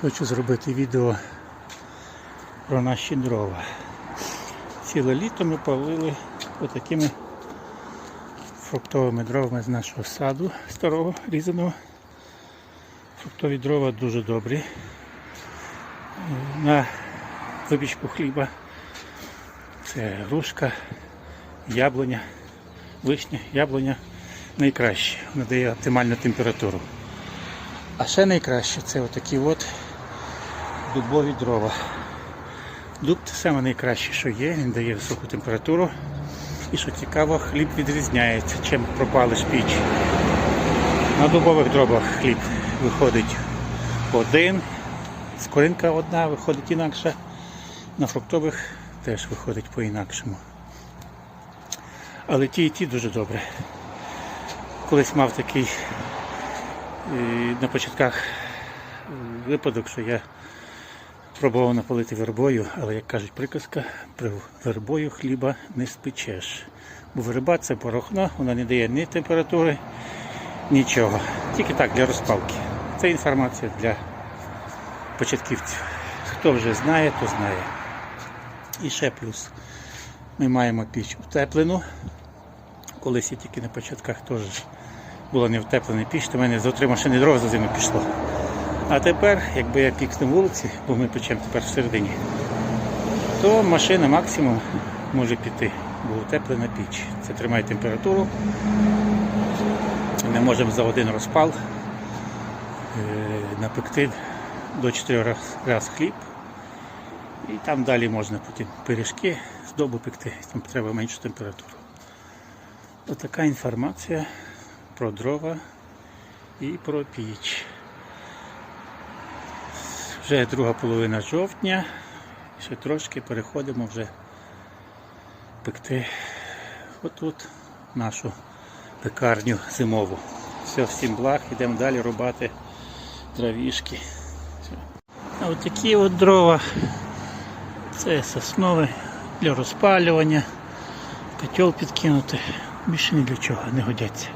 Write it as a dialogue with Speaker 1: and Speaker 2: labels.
Speaker 1: Хочу зробити відео про наші дрова. Ціле літо ми палили отакими фруктовими дровами з нашого саду старого різаного. Фруктові дрова дуже добрі. На випічку хліба це грушка, яблуня, вишня, яблуня найкраще. Вона дає оптимальну температуру. А ще найкраще це отакі от дубові дрова. Дуб це саме найкраще, що є, він дає високу температуру. І що цікаво, хліб відрізняється, чим пропалиш піч. На дубових дробах хліб виходить один, скоринка одна виходить інакша, на фруктових теж виходить по-інакшому. Але ті і ті дуже добре. Колись мав такий на початках е, випадок, що я пробував напалити вербою, але, як кажуть приказка, при вербою хліба не спечеш. Бо верба це порохно, вона не дає ні температури, нічого. Тільки так для розпалки. Це інформація для початківців. Хто вже знає, то знає. І ще плюс. Ми маємо піч утеплену. Колись я тільки на початках теж була не втеплена піч, то в мене зо три машини дров за зиму пішло. А тепер, якби я пік на вулиці, бо ми печемо тепер всередині, то машина максимум може піти, бо утеплена піч. Це тримає температуру. Ми можемо за один розпал е, напекти до 4 раз, хліб. І там далі можна потім пиріжки з добу пекти, там треба меншу температуру. Отака інформація про дрова і про піч. Вже друга половина жовтня. Ще трошки переходимо вже пекти отут нашу пекарню зимову. Все, всім благ, йдемо далі рубати дровішки. А от такі от дрова. Це соснове для розпалювання, котел підкинути. Більше ні для чого не годяться.